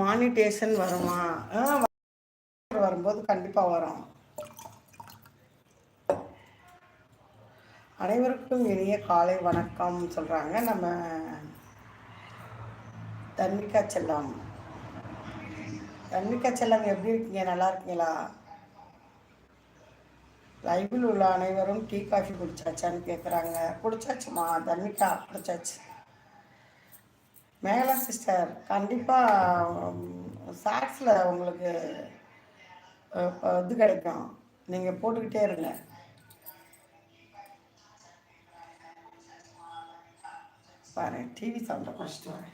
Monetisation வருமா? வரும்போது கண்டிப்பாக வரும். அனைவருக்கும் இனிய காலை வணக்கம் சொல்கிறாங்க நம்ம தன்மிகா செல்லம். தன்மிகா செல்லம் எப்படி இருக்கீங்க? நல்லா இருக்கீங்களா? லைவில் உள்ள அனைவரும் டீ காஃபி குடிச்சாச்சான்னு கேட்குறாங்க குடிச்சாச்சுமா? தன்மிகா குடிச்சாச்சு. மேகலா சிஸ்டர். கண்டிப்பாக சாக்ஸில் உங்களுக்கு இது கிடைக்கும். நீங்கள் போட்டுக்கிட்டே இருங்க. பாரு டிவி சவுண்டை குடிச்சிட்டு வரேன்.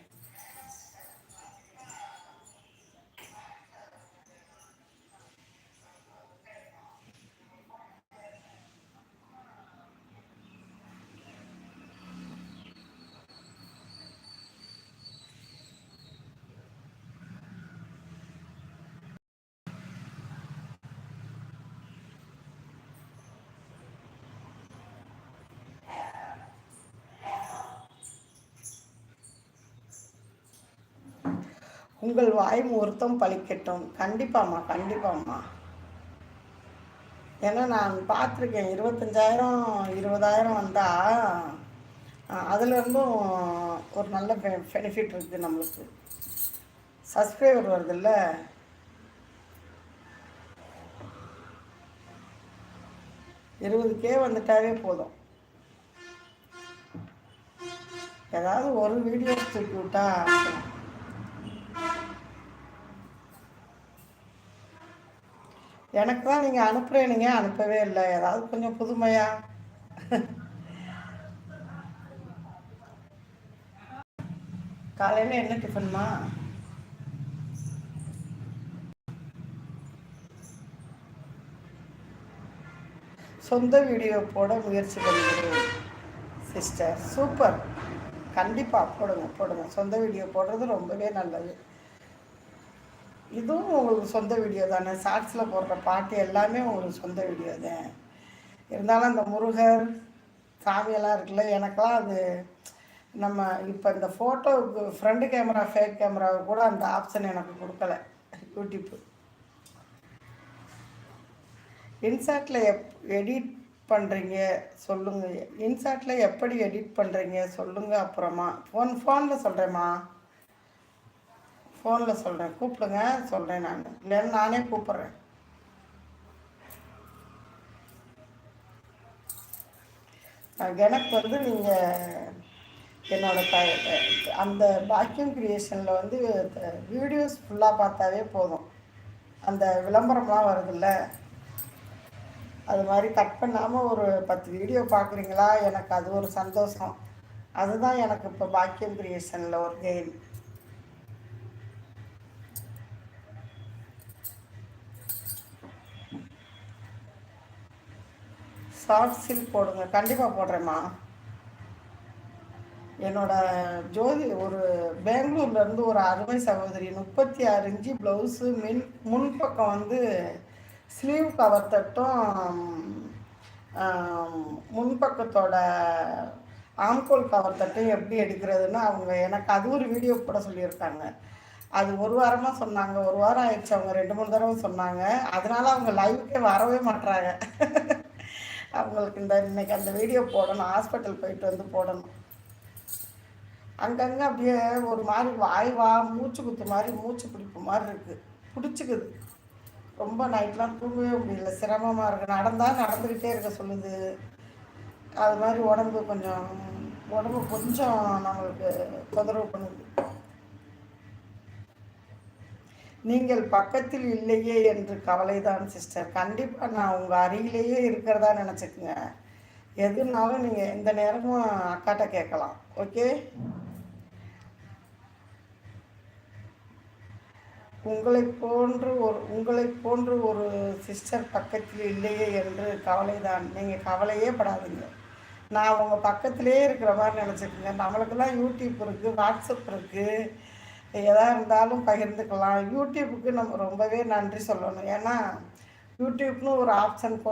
உங்கள் வாய் முகூர்த்தம் பழிக்கட்டும். கண்டிப்பாம்மா கண்டிப்பாம்மா. ஏன்னா நான் பார்த்துருக்கேன் இருபத்தஞ்சாயிரம் இருபதாயிரம் வந்தால் அதுலேருந்தும் ஒரு நல்ல பெ பெனிஃபிட் இருக்குது நம்மளுக்கு. சப்ஸ்கிரைபர் வருதுல்ல? இருபது கே வந்துட்டாவே போதும். ஏதாவது ஒரு வீடியோ தூக்கி விட்டா எனக்கு தான் நீங்கள் அனுப்புகிறேனுங்க அனுப்பவே இல்லை. ஏதாவது கொஞ்சம் புதுமையா? காலையில் என்ன டிஃபன்மா? சொந்த வீடியோ போட முயற்சி பண்ணுகிறேன் சிஸ்டர். சூப்பர். கண்டிப்பாக போடுங்க போடுங்க. சொந்த வீடியோ போடுறது ரொம்பவே நல்லது. இதுவும் உங்களுக்கு சொந்த வீடியோ தானே. ஷார்ட்ஸில் போடுற பாட்டு எல்லாமே உங்களுக்கு சொந்த வீடியோ தான். இருந்தாலும் அந்த முருகர் சாமியெல்லாம் இருக்குல்ல எனக்கெல்லாம் அது நம்ம இப்போ இந்த ஃபோட்டோவுக்கு ஃப்ரண்ட் கேமரா ஃபேக் கேமராவுக்கு கூட அந்த ஆப்ஷன் எனக்கு கொடுக்கல. யூடியூப்பு இன்சாட்டில் எப் எடிட் பண்ணுறீங்க சொல்லுங்கள் இன்சாட்டில் எப்படி எடிட் பண்ணுறீங்க சொல்லுங்கள் அப்புறமா. ஃபோன் ஃபோனில் சொல்கிறேம்மா ஃபோனில் சொல்கிறேன் கூப்பிடுங்க சொல்கிறேன் நான். இல்லைன்னு நானே கூப்பிட்றேன். எனக்கு வந்து நீங்கள் என்னோட த அந்த பாக்கியம் கிரியேஷனில் வந்து வீடியோஸ் ஃபுல்லாக பார்த்தாவே போதும். அந்த விளம்பரம்லாம் வருதுல்ல. அது மாதிரி கட் பண்ணாமல் ஒரு பத்து வீடியோ பார்க்குறீங்களா? எனக்கு அது ஒரு சந்தோஷம். அதுதான் எனக்கு இப்போ பாக்கியம் கிரியேஷனில் ஒரு கெயின் சாஃப்ட் சில்க் போடுங்க. கண்டிப்பாக போடுறேம்மா. என்னோட ஜோதி ஒரு பெங்களூர்லேருந்து ஒரு அருமை சகோதரி முப்பத்தி ஆறு இன்ச்சு ப்ளவுஸு மின் முன்பக்கம் வந்து ஸ்லீவ் கவர் தட்டும் முன்பக்கத்தோட ஆம்கோல் கவர் தட்டும் எப்படி எடுக்கிறதுன்னு அவங்க எனக்கு அது ஒரு வீடியோ போட சொல்லியிருக்காங்க. அது ஒரு வாரமாக சொன்னாங்க. ஒரு வாரம் ஆயிடுச்சு. அவங்க ரெண்டு மூணு தடவை சொன்னாங்க. அதனால அவங்க லைவுக்கே வரவே மாட்டுறாங்க அவங்களுக்கு இந்த இன்னைக்கு அந்த வீடியோ போடணும் ஹாஸ்பிட்டல் போயிட்டு வந்து போடணும். அங்கங்கே அப்படியே ஒரு மாதிரி வாய் வா மூச்சு குத்து மாதிரி மூச்சு பிடிப்பு மாதிரி இருக்குது பிடிச்சிக்குது. ரொம்ப நைட்லாம் தூங்கவே முடியல. சிரமமாக இருக்குது நடந்தால் நடந்துக்கிட்டே இருக்க சொல்லுது. அது மாதிரி உடம்பு கொஞ்சம் உடம்பு கொஞ்சம் நம்மளுக்கு தொந்தரவு பண்ணுது. நீங்கள் பக்கத்தில் இல்லையே என்று கவலைதான் சிஸ்டர் கண்டிப்பாக நான் உங்கள் அருகிலேயே இருக்கிறதா நினச்சிக்கோங்க. எதுனாலும் நீங்கள் எந்த நேரமும் அக்காட்ட கேட்கலாம். ஓகே உங்களை போன்று ஒரு உங்களை போன்று ஒரு சிஸ்டர் பக்கத்தில் இல்லையே என்று கவலைதான். நீங்கள் கவலையே படாதீங்க. நான் உங்கள் பக்கத்திலே இருக்கிற மாதிரி நினச்சிக்கோங்க. நம்மளுக்கெல்லாம் யூடியூப் இருக்குது வாட்ஸ்அப் இருக்குது எதாக இருந்தாலும் பகிர்ந்துக்கலாம். யூடியூப்புக்கு நம்ம ரொம்பவே நன்றி சொல்லணும். ஏன்னா யூடியூப்னு ஒரு ஆப்ஷன்